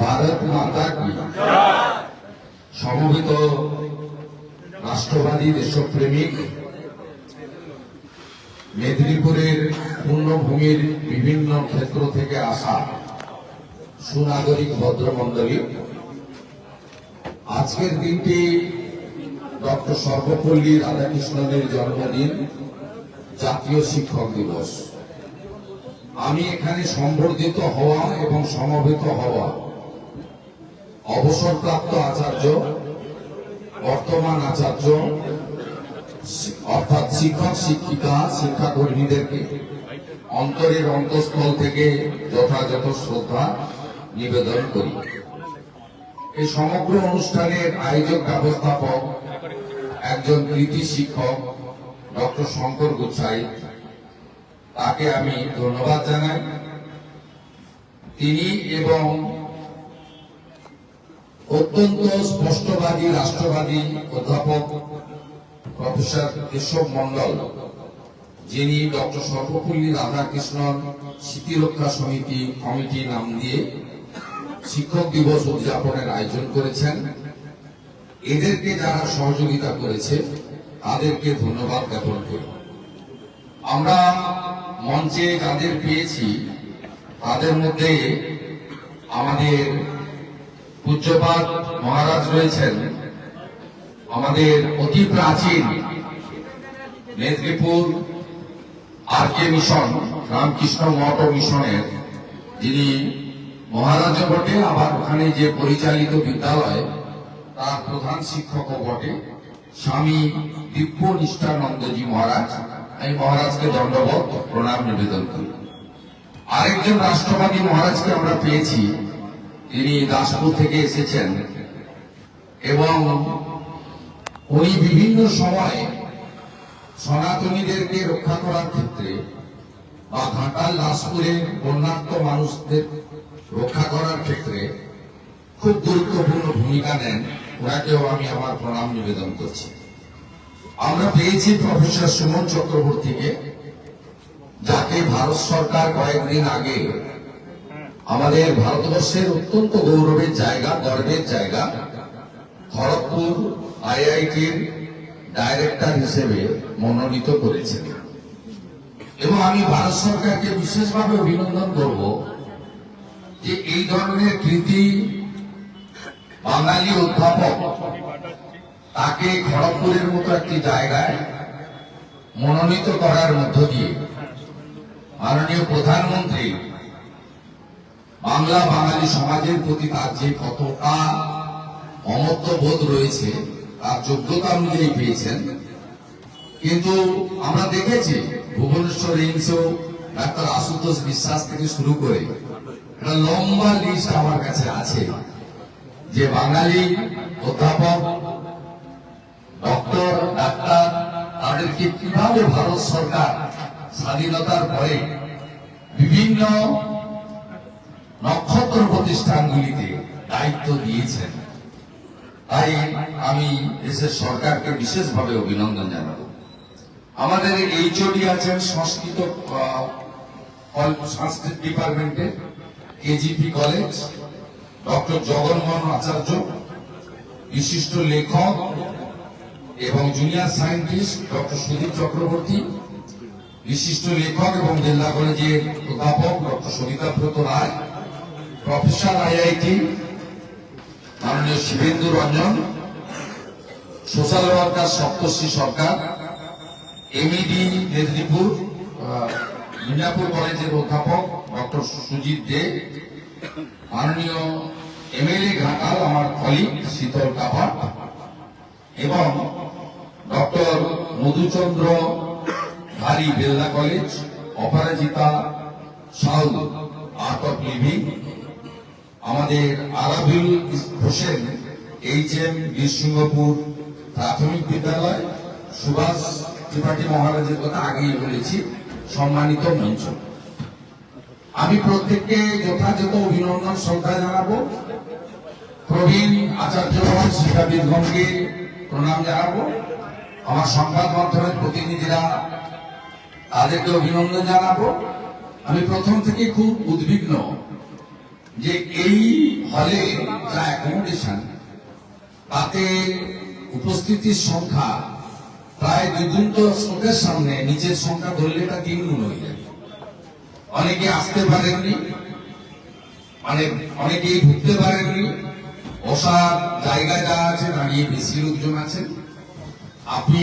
ভারত মাতা কি? সমবেত রাষ্ট্রবাদী দেশপ্রেমিক মেদিনীপুরের পূর্ণভূমির বিভিন্ন ক্ষেত্র থেকে আসা সুনাগরিক ভদ্রমণ্ডলী। আজকের দিনটি ডক্টর সর্বপল্লী রাধাকৃষ্ণনের জন্মদিন, জাতীয় শিক্ষক দিবস। আমি এখানে সম্বর্ধিত হওয়া এবং সমবেত হওয়া অবসরপ্রাপ্ত আচার্য, বর্তমান আচার্য, অর্থাৎ শিক্ষক, শিক্ষিকা, শিক্ষাকর্মীদেরকে অন্তরের অন্তঃস্থল থেকে যথাযথ শ্রদ্ধা নিবেদন করি। এই সমগ্র অনুষ্ঠানের আয়োজক ব্যবস্থাপক একজন কৃতি শিক্ষক, ডক্টর শঙ্কর গুচ্ছাই। তাকে আমি ধন্যবাদ জানাই। তিনি এবং অত্যন্ত স্পষ্টবাদী, রাষ্ট্রবাদী অধ্যাপক প্রফেসর কেশব মন্ডল যিনি ডক্টর সর্বপল্লী রাধাকৃষ্ণন স্মৃতিরক্ষা সমিতি কমিটি নাম দিয়ে শিক্ষক দিবস উদযাপনের আয়োজন করেছেন। এদেরকে যারা সহযোগিতা করেছে, তাদেরকে ধন্যবাদ জ্ঞাপন করি। আমরা মঞ্চে যাদের পেয়েছি, তাদের মধ্যে আমাদের পূজ্যপাত মহারাজ রয়েছেন। আমাদের অতি প্রাচীন Medinipur R K mission, Ramakrishna Math মিশনের যিনি মহারাজ বটে, আবার ওখানে যে পরিচালিত বিদ্যালয়, তার প্রধান শিক্ষকও বটে, স্বামী দিব্য নিষ্ঠানন্দজি মহারাজ। আমি মহারাজকে দণ্ডবোধ, প্রণাম নিবেদন করি। আরেকজন রাষ্ট্রবাদী মহারাজকে আমরা পেয়েছি তিনি দাসপুর থেকে এসেছেন। এবং উনি বিভিন্ন সময়ে সনাতনীদেরকে রক্ষা করার ক্ষেত্রে বা ঘাটাল দাসপুরে বন্যার্থ মানুষদের রক্ষা করার ক্ষেত্রে খুব গুরুত্বপূর্ণ ভূমিকা নেন। ওনাকেও আমি আমার প্রণাম নিবেদন করছি। আমরা পেয়েছি প্রফেসর সুমন চক্রবর্তীকে, যাকে ভারত সরকার কয়েকদিন আগে আমাদের ভারতবর্ষের অত্যন্ত গৌরবের জায়গা, গর্বের জায়গা, খড়গপুর আইআইটির ডাইরেক্টর হিসেবে মনোনীত করেছেন। এবং আমি ভারত সরকারকে বিশেষভাবে অভিনন্দন করব যে এই ধরনের কৃতি বাঙালি অধ্যাপক তাকে খড়গপুরের মতো একটি জায়গায় মনোনীত করার মধ্য দিয়ে মাননীয় প্রধানমন্ত্রী বাংলা বাঙালি সমাজের প্রতি তার যে কতটা অমত্য বোধ রয়েছে, তার যোগ্যতা অনুযায়ী পেয়েছেন। কিন্তু আমরা দেখেছি ভুবনেশ্বর এইমসেও ডাক্তার আশুতোষ বিশ্বাস থেকে শুরু করে একটা লম্বা লিস্ট আমার কাছে আছে যে বাঙালি অধ্যাপক, ডক্টর, ডাক্তার তাদেরকে কীভাবে ভারত সরকার স্বাধীনতার পরে বিভিন্ন নক্ষত্র প্রতিষ্ঠানগুলিতে দায়িত্ব দিয়েছেন। তাই আমি দেশের সরকারকে বিশেষভাবে অভিনন্দন জানাব। আমাদের এইচওডি আছেন সংস্কৃত সংস্কৃত ডিপার্টমেন্টে KGP college, doctor Jaganmohan Acharya, বিশিষ্ট লেখক এবং junior scientist doctor Sudip Chakraborty, বিশিষ্ট লেখক এবং জেলা কলেজের অধ্যাপক doctor Sabitabrata Roy professor IIT, মাননীয় Shibendu Ranjan, social worker Saptashri Sarkar, MED Medinipur Minapur কলেজের অধ্যাপক ডক্টর সুজিত দে, মাননীয় এমএলএ ঘাটাল, আমার কলিগ শীতল কাপাট এবং doctor Madhuchandra Dhari Belda college, Aparajita Sau art of living আমাদের আরাবুল হোসেন, এইচ এম বীরসিংহপুর প্রাথমিক বিদ্যালয়, সুভাষ ত্রিপাঠী মহারাজের কথা আগেই বলেছি, সম্মানিত মঞ্চ। আমি প্রত্যেককে যথাযথ অভিনন্দন, শ্রদ্ধা জানাব। প্রবীণ আচার্যগণ শিক্ষাবিদগণকে প্রণাম জানাব। আমার সংবাদ মাধ্যমের প্রতিনিধিরা তাদেরকে অভিনন্দন জানাব। আমি প্রথম থেকে খুব উদ্বিগ্ন। যে এই হলে যা অ্যাকোমোডেশন তাতে উপস্থিতির সংখ্যা প্রায় দ্বিগুণ তো চোখের সামনে নিচের সংখ্যা ধরলে এটা তিন গুণ হয়ে যাবে অনেকে আসতে পারেননি মানে অনেকেই ঢুকতে পারেননি। বসার জায়গা যা আছে, দাঁড়িয়ে বেশি লোকজন আছেন। আপনি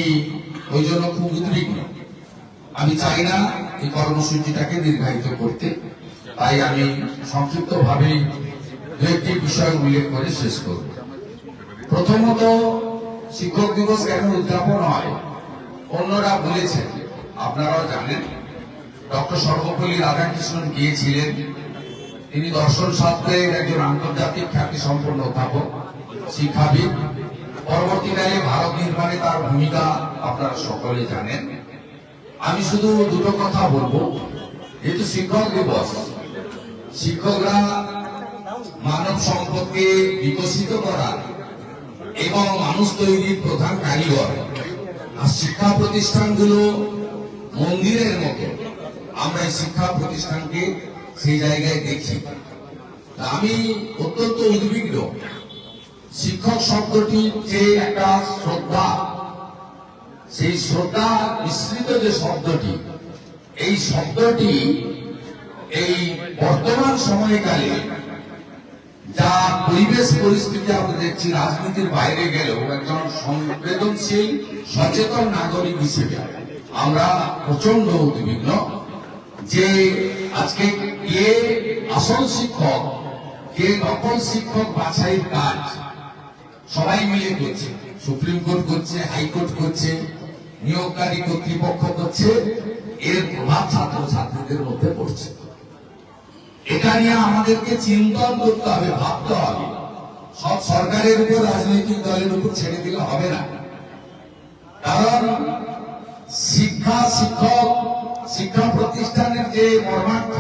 ওই জন্য খুব উদ্বিগ্ন। আমি চাই না এই কর্মসূচিটাকে দীর্ঘায়িত করতে। তাই আমি সংক্ষিপ্ত ভাবে দু একটি বিষয় উল্লেখ করে শেষ করব। প্রথমত, শিক্ষক দিবস কেন উদযাপন হয়? অন্যরা বলেছেন, আপনারাও জানেন, ডক্টর সর্বপল্লী রাধাকৃষ্ণন গিয়েছিলেন। তিনি দর্শন শাস্ত্রের একজন আন্তর্জাতিক খ্যাতি সম্পন্ন অধ্যাপক, শিক্ষাবিদ। পরবর্তীকালে ভারত নির্মাণে তার ভূমিকা আপনারা সকলে জানেন। আমি শুধু দুটো কথা বলব। যেহেতু শিক্ষক দিবস শিক্ষকরা মানব সম্পদকে বিকশিত করা এবং মানুষ তৈরির প্রধান কারিগর। আর শিক্ষা প্রতিষ্ঠানগুলো মন্দিরের মতো। আমরা এই শিক্ষা প্রতিষ্ঠানকে সেই জায়গায় দেখি আমি অত্যন্ত উদ্বিগ্ন। শিক্ষক শব্দটি যে একটা শ্রদ্ধা, সেই শ্রদ্ধা মিশ্রিত যে শব্দটি, এই শব্দটি এই বর্তমান সময়কালে যা পরিবেশ পরিস্থিতি আমরা দেখছি, রাজনীতির বাইরে গেলেও একজন সংবেদনশীল, সচেতন নাগরিক হিসেবে আমরা প্রচণ্ড উদ্বিগ্ন যে আজকে কে আসল শিক্ষক, কে নকল শিক্ষক বাছাইয়ের কাজ সবাই মিলে করছে। সুপ্রিম কোর্ট করছে, হাইকোর্ট করছে, নিয়োগকারী কর্তৃপক্ষ করছে, এর প্রভাব ছাত্র ছাত্রীদের মধ্যে পড়ছে। এটা নিয়ে আমাদেরকে চিন্তন করতে হবে, ভাবতে হবে। সব সরকারের উপর রাজনৈতিক দলের উপর ছেড়ে দিলে হবে না। কারণ শিক্ষা শিক্ষক, শিক্ষা প্রতিষ্ঠানের যে মর্মার্থ,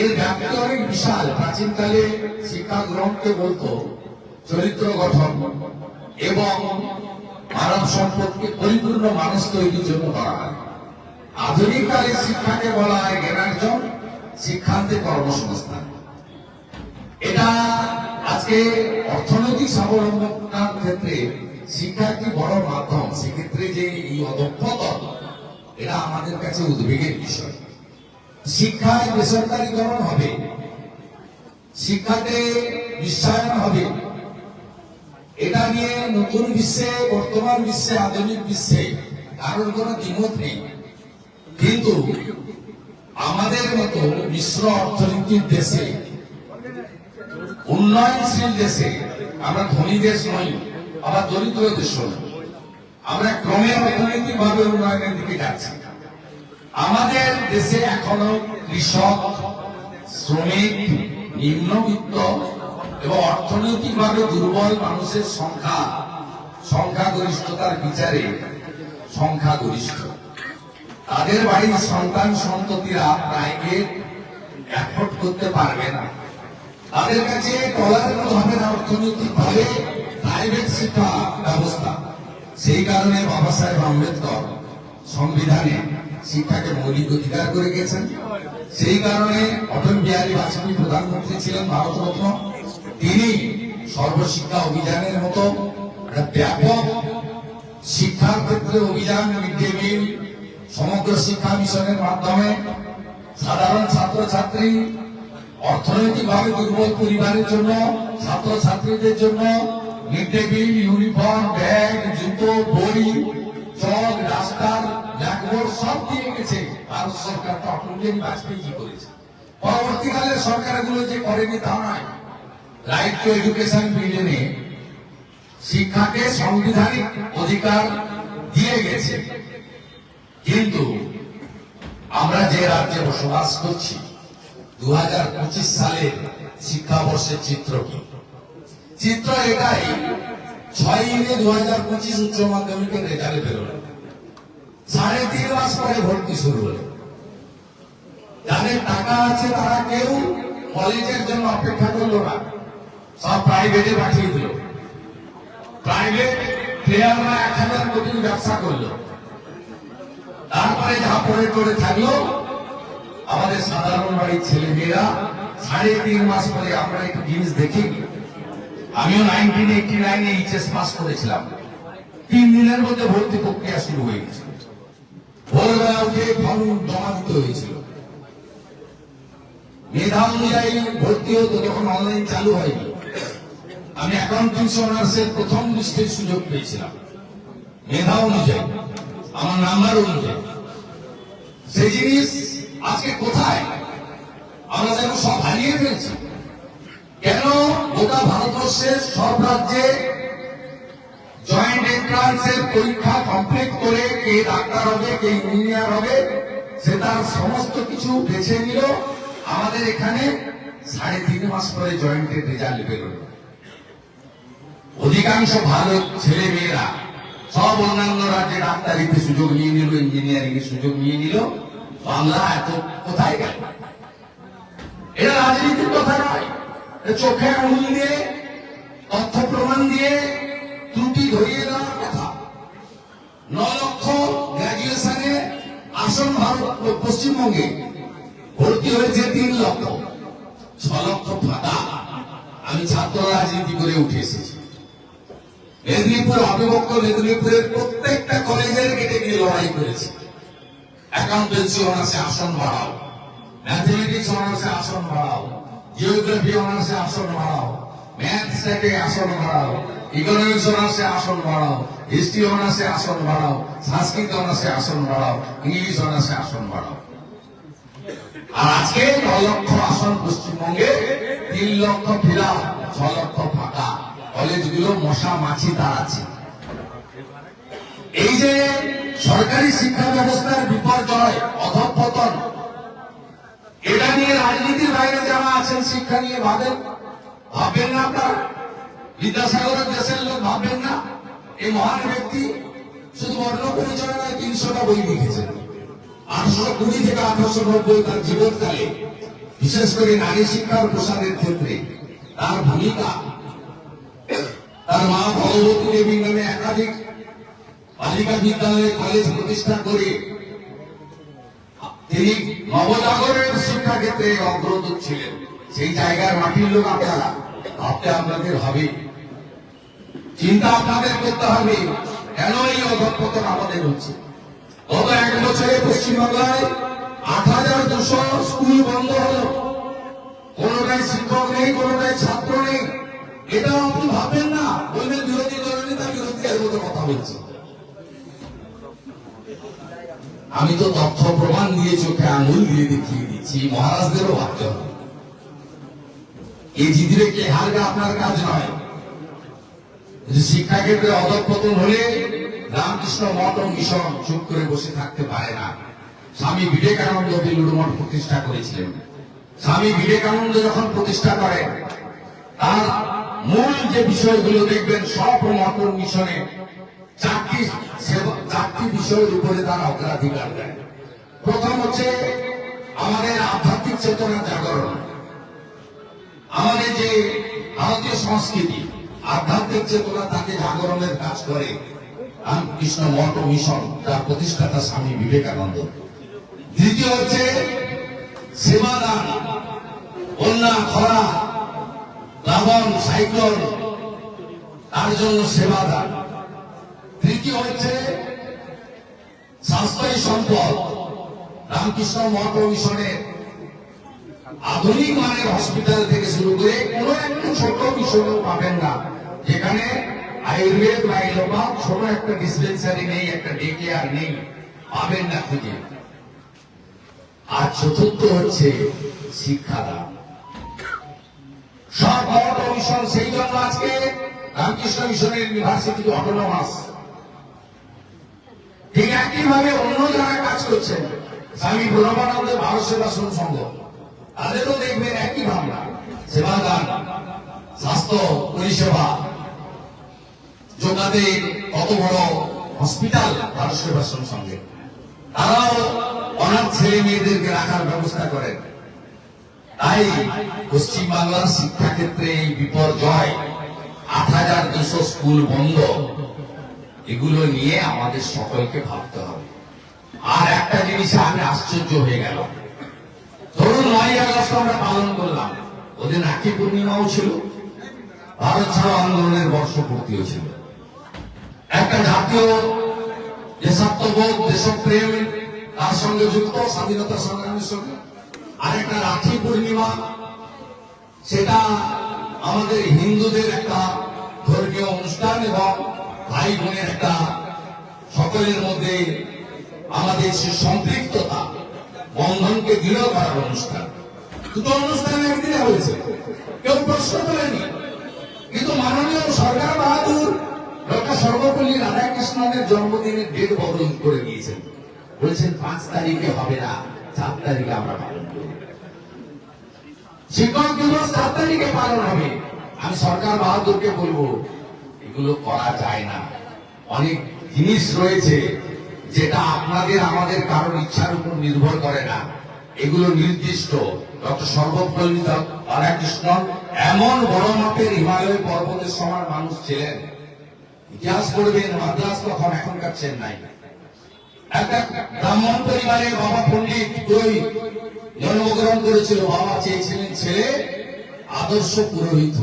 এর ব্যাপ্তি অনেক বিশাল। প্রাচীনকালে শিক্ষা গ্রহণকে বলতো, চরিত্র গঠন এবং মানব সম্পদকে পরিপূর্ণ মানুষ তৈরির জন্য করা হয়। আধুনিক কালে শিক্ষাকে বলা হয় শিক্ষান্তে কর্মসংস্থান। এটা আজকে অর্থনৈতিক স্বাবলম্বনার ক্ষেত্রে শিক্ষা একটি বড় মাধ্যম। সেক্ষেত্রে যে এই অদক্ষতা, এটা আমাদের কাছে উদ্বেগের বিষয়। শিক্ষায় বেসরকারীকরণ হবে, শিক্ষাতে বিশ্বায়ন হবে। এটা নিয়ে নতুন বিশ্বে, বর্তমান বিশ্বে, আধুনিক বিশ্বে কারোর কোনো দ্বিমত নেই। কিন্তু আমাদের মতো মিশ্র অর্থনীতির দেশে, উন্নয়নশীল দেশে, আমরা ধনী দেশ নই আবার দরিদ্র দেশ নই, আমরা ক্রমে অর্থনৈতিক ভাবে উন্নয়নের দিকে যাচ্ছি। আমাদের দেশে এখনও কৃষক, শ্রমিক, নিম্নবিত্ত এবং অর্থনৈতিকভাবে দুর্বল মানুষের সংখ্যা, সংখ্যাগরিষ্ঠতার বিচারে সংখ্যাগরিষ্ঠ। তাদের বাড়ির সন্তান সন্ততিরা প্রাইভেট অ্যাফোর্ড করতে পারবে না। তাদের কাছে টলারেবল হবে না অর্থনৈতিক ভাবে প্রাইভেট শিক্ষা ব্যবস্থা। সেই কারণে বাবা সাহেব আম্বেদকর সংবিধানে শিক্ষাকে মৌলিক অধিকার করে গেছেন। সেই কারণে অটল বিহারী বাজপেয়ী প্রধানমন্ত্রী ছিলেন ভারতরত্ন। তিনি সর্বশিক্ষা অভিযানের মতো একটা ব্যাপক শিক্ষার ক্ষেত্রে অভিযান মিড ডে মিল সমগ্র শিক্ষা মিশনের মাধ্যমে সাধারণ ছাত্রছাত্রী অর্থনৈতিকভাবে দুর্বল পরিবারের জন্য, ছাত্রছাত্রীদের জন্য মিড ডে ইউনিফর্ম ব্যাগ জুতো সব দিয়ে গেছে করেছে। পরবর্তীকালে শিক্ষাকে সাংবিধানিক অধিকার দিয়ে গেছে। কিন্তু আমরা যে রাজ্যে বসবাস করছি দু সালের শিক্ষাবর্ষের চিত্র কি? চিত্র এটাই, ছয় মে দু হাজার পঁচিশ উচ্চ মাধ্যমিকের রেজাল্ট বেরোলো। সাড়ে তিন মাস পরে ভর্তি শুরু হলো। যাদের টাকা আছে তারা কেউ কলেজের জন্য অপেক্ষা করল না। সব প্রাইভেটে পাঠিয়ে দিল। প্রাইভেট প্লেয়াররা এক হাজার কোটির ব্যবসা করল। তারপরে যা পরে করে থাকল, আমাদের সাধারণ বাড়ির ছেলে মেয়েরা সাড়ে তিন মাস পরে আমরা একটু জিনিস দেখি। আমিও নাইনটিন এইটি নাইনে এইচএস পাস করেছিলাম। তিন দিনের মধ্যে ভর্তি প্রক্রিয়া শুরু হয়ে গেছে। ভোরবেলা উঠে ফর্ম জমা দিতে হয়েছিল। মেধা অনুযায়ী ভর্তি হতো যখন অনলাইন চালু হয়নি। আমি অ্যাকাউন্টিংস অনার্সের প্রথম লিস্টের সুযোগ পেয়েছিলাম। মেধা অনুযায়ী। আমার নাম্বার অনুযায়ী। সেই জিনিস আজকে কোথায়? আমরা যেন সব হারিয়ে ফেলছি। কেন গোটা ভারতবর্ষের সব রাজ্যে জয়েন্ট এন্ট্রান্সের পরীক্ষা কমপ্লিট করে কে ডাক্তার হবে, কে ইঞ্জিনিয়ার হবে, সে তার সমস্ত কিছু বেছে নিল। আমাদের এখানে সাড়ে তিন মাস পরে জয়েন্টের রেজাল্ট বেরোলো। অধিকাংশ ভালো ছেলে মেয়েরা সব অন্যান্য রাজ্যে ডাক্তারিতে সুযোগ নিয়ে নিল ইঞ্জিনিয়ারিং এর সুযোগ নিয়ে নিল। বাংলা এত কোথায় গেল? এটা রাজনীতির কথা নয়। চোখে আঙুল দিয়ে, তথ্য প্রমাণ দিয়ে ত্রুটি ধরিয়ে দেওয়ার কথা। ন লক্ষ গ্রাজুয়েশনে আসন ভারত পশ্চিমবঙ্গে ভর্তি হয়েছে তিন লক্ষ। ছ লক্ষ ফাঁকা আমি ছাত্র রাজনীতি করে উঠে এসেছি। মেদিনীপুর অবিভক্ত মেদিনীপুরের প্রত্যেকটা কলেজের গেটে গিয়ে লড়াই করেছি। অ্যাকাউন্টেন্সি অনার্সে আসন বাড়াও। ম্যাথমেটিক্স অনার্সে আসন বাড়াও। জিওগ্রাফি অনার্সে আসন বাড়াও। ম্যাথসটাকে আসন বাড়াও। ইকোনমিক্স অনার্সে আসন বাড়াও। হিস্ট্রি অনার্সে আসন বাড়াও। সংস্কৃত অনার্সে আসন বাড়াও। ইংলিশ অনার্সে আসন বাড়াও। আর আজকে ন লক্ষ আসন পশ্চিমবঙ্গে, তিন লক্ষ ফিরা ছ লক্ষ ফাঁকা। কলেজগুলো মশা, মাছি তাড়াচ্ছে এই যে সরকারি শিক্ষা ব্যবস্থার বিপর্যয়, অধঃপতন, এটা নিয়ে রাজনীতির বাইরে যারা আছেন, শিক্ষা নিয়ে ভাবেন? ভাববেন না আপনারা? বিদ্যাসাগরের দেশের লোক ভাববেন না? এই মহান ব্যক্তি শুধু বর্ণ পরিচয় নয়, তিনশোটা বই লিখেছেন। আঠারোশো কুড়ি থেকে আঠারোশো নব্বই তার জীবনকালে, বিশেষ করে নারী শিক্ষার প্রসারের ক্ষেত্রে, তার ভূমিকা তার মা ভগবতী দেবী নামে একাধিক বালিকা বিদ্যালয়ে কলেজ প্রতিষ্ঠা করে। তিনি নবজাগরণের শিক্ষা ক্ষেত্রে অগ্রদূত ছিলেন। সেই জায়গার মাটির লোক আপনারা। ভাবতে আপনাদের হবে। চিন্তা আপনাদের করতে হবে। কেন এই অধপতন আমাদের হচ্ছে? গত এক বছরে পশ্চিমবাংলায় আট হাজার দুশো স্কুল বন্ধ হলো। কোনোটাই শিক্ষক নেই কোনোটাই ছাত্র নেই। এটাও আপনি ভাববেন না, বলবেন বিরোধী দলের নেতা বিরোধীদের মতো কথা বলছে। আমি তো তথ্য প্রমাণ দিয়ে চোখে আঙুল দিয়ে দেখিয়ে দিচ্ছি, মহারাজদেরও ভাবতে হবে। এই জিদিরে কে হারবে আপনার কাজ নয়। যে শিক্ষাক্ষেত্রে অধঃপতন হলে রামকৃষ্ণ মঠ ও মিশন চুপ করে বসে থাকতে পারে না। স্বামী বিবেকানন্দ বেলুড় মঠ প্রতিষ্ঠা করেছিলেন। স্বামী বিবেকানন্দ যখন প্রতিষ্ঠা করেন, তার মূল যে বিষয়গুলো দেখবেন, সব ও মিশনে চারটি চারটি বিষয়ের উপরে তারা অগ্রাধিকার দেয়। প্রথম হচ্ছে আমাদের আধ্যাত্মিক চেতনা জাগরণ। আমাদের যে ভারতীয় সংস্কৃতি, আধ্যাত্মিক চেতনা তাকে জাগরণের কাজ করে। রামকৃষ্ণ মঠ মিশন, তার প্রতিষ্ঠাতা স্বামী বিবেকানন্দ। দ্বিতীয় হচ্ছে সেবাদান বন্যা, খরা প্লাবন সাইক্লোন, তার জন্য সেবাদান তৃতীয় হচ্ছে স্বাস্থ্যই সম্পদ। রামকৃষ্ণ ও মিশনের আধুনিক মানের হসপিটাল থেকে শুরু করে কোনো একটা ছোট বিষয়ও পাবেন না। যেখানে আয়ুর্বেদ বা এলোপাথ ছোট একটা ডিসপেন্সারি নেই, একটা ডে কেয়ার নেই, পাবেন না খুঁজে। আর চতুর্থ হচ্ছে শিক্ষাদান। সব ও মিশন সেই জন্য আজকে রামকৃষ্ণ মিশনের ইউনিভার্সিটি অটোনমাস। ঠিক একইভাবে অন্য যারা কাজ করছেন, স্বামী প্রণবানন্দের ভারত সেবাশ্রম সংঘ, তাদেরও দেখবেন একই ভাবনা, সেবাদান, স্বাস্থ্য, পরিষেবা, যোগাতে কত বড় হসপিটাল ভারত সেবাশ্রম সঙ্গে তারাও অনাথ ছেলে মেয়েদেরকে রাখার ব্যবস্থা করেন। তাই পশ্চিমবাংলার শিক্ষাক্ষেত্রে এই বিপর্যয় আট হাজার দুশো স্কুল বন্ধ। এগুলো নিয়ে আমাদের সকলকে ভাবতে হবে। আর একটা জিনিস আমি আশ্চর্য হয়ে গেল। ধরুন নয় আগস্ট আমরা পালন করলাম। ওদের রাখি পূর্ণিমাও ছিল। ভারত ছাড়ো আন্দোলনের বর্ষপূর্তিও ছিল। একটা জাতীয় দেশাত্মবোধ দেশপ্রেম, তার সঙ্গে যুক্ত স্বাধীনতা সংগ্রামের সঙ্গে। আরেকটা রাখি পূর্ণিমা, সেটা আমাদের হিন্দুদের একটা ধর্মীয় অনুষ্ঠান এবং ভাই বোনের একটা সকলের মধ্যে আমাদের সে সম্পৃক্ততা, বন্ধনকে দৃঢ় করার অনুষ্ঠান। দুটো অনুষ্ঠান একদিনে হয়েছে। কেউ প্রশ্ন তোলেনি। কিন্তু মাননীয় সরকার বাহাদুর, ডক্টর সর্বপল্লী রাধাকৃষ্ণনের জন্মদিনের ডেট বদল করে দিয়েছেন। বলছেন, পাঁচ তারিখে হবে না, চার তারিখে আমরা পালন শিক্ষক দিবস চার তারিখে পালন হবে। আমি সরকার বাহাদুরকে বলব, এগুলো করা যায় না। অনেক জিনিস রয়েছে যেটা আপনাদের, আমাদের কারোর ইচ্ছার উপর নির্ভর করে না। এগুলো নির্দিষ্ট। ডক্টর সর্বপল্লী রাধাকৃষ্ণ এমন বড় মাপের হিমালয় পর্বতের সমান মানুষ ছিলেন। ইতিহাস পড়বেন, মাদ্রাস তখন এখনকার চেন্নাই। একটা ব্রাহ্মণ পরিবারে বাবা পণ্ডিত পুরোহিত জন্মগ্রহণ করেছিল। বাবা চেয়েছিলেন ছেলে, আদর্শ পুরোহিত।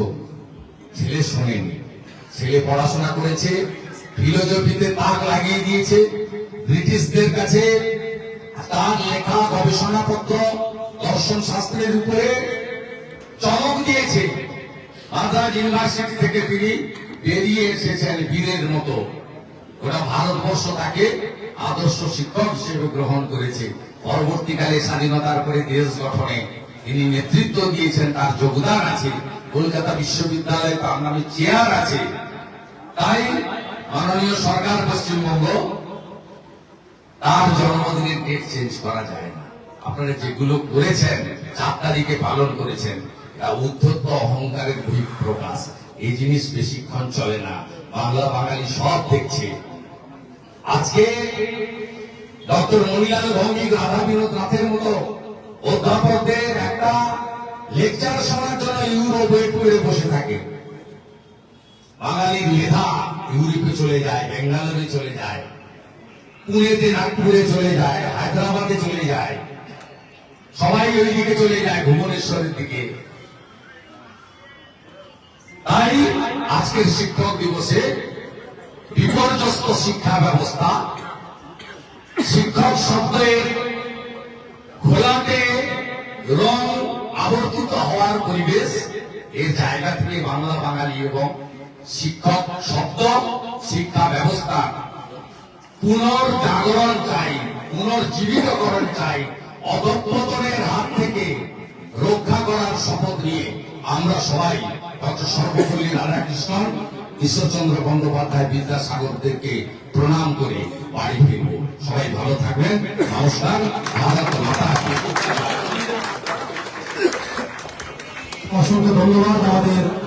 ছেলে শোনেনি। ছেলে পড়াশোনা করেছে, ফিলোজফিতে তাক লাগিয়ে দিয়েছে, ব্রিটিশদের কাছে তার লেখা গবেষণাপত্র, দর্শন শাস্ত্রের উপরে চমক দিয়েছে। মাদ্রাজ ইউনিভার্সিটি থেকে তিনি বেরিয়ে এসেছেন বীরের মতো। ওটা ভারতবর্ষ তাকে আদর্শ শিক্ষক হিসেবে গ্রহণ করেছে। পরবর্তীকালে স্বাধীনতার পরে দেশ গঠনে তিনি নেতৃত্ব দিয়েছেন, তার যোগদান আছে। কলকাতা বিশ্ববিদ্যালয়ে তার নামে চেয়ার আছে। তাই মাননীয় সরকার পশ্চিমবঙ্গ, তার জন্মদিনের ডেট চেঞ্জ করা যায় না। আপনারা যেগুলো করেছেন, চার তারিখে পালন করেছেন, তা উদ্ধত্ত অহংকারের বহিঃপ্রকাশ। এই জিনিস বেশিক্ষণ চলে না। বাংলা বাঙালি সব দেখছে। আজকে ডক্টর মণিলাল ভৌমিক রাধা বিনোদ নাথের মতো অধ্যাপকদের একটা লেকচার শোনার জন্য ইউরোপ ওয়েট বসে থাকে। বাঙালির মেধা ইউরোপে চলে যায় বেঙ্গালোরে চলে যায়, পুনেতে নাগপুরে চলে যায়, হায়দ্রাবাদে চলে যায়, সবাই ওই দিকে চলে যায় ভুবনেশ্বরের দিকে। তাই আজকের শিক্ষক দিবসে বিপর্যস্ত শিক্ষা ব্যবস্থা। শিক্ষক শব্দের ঘোলাটে রং আবর্তিত হওয়ার পরিবেশ এর জায়গা থেকে বাংলা, বাঙালি এবং শিক্ষক শব্দ শিক্ষা ব্যবস্থা। পুনর্জাগরণ চাই, পুনর্জীবিতকরণ চাই, অধঃপতনের হাত থেকে রক্ষা করার শপথ নিয়ে আমরা সবাই ডক্টর সর্বপল্লী রাধাকৃষ্ণন ঈশ্বরচন্দ্র বন্দ্যোপাধ্যায় বিদ্যাসাগরদেরকে প্রণাম করে বাড়ি ফিরব। সবাই ভালো থাকবেন। নমস্কার। ভারত মাতা। অসংখ্য ধন্যবাদ আমাদের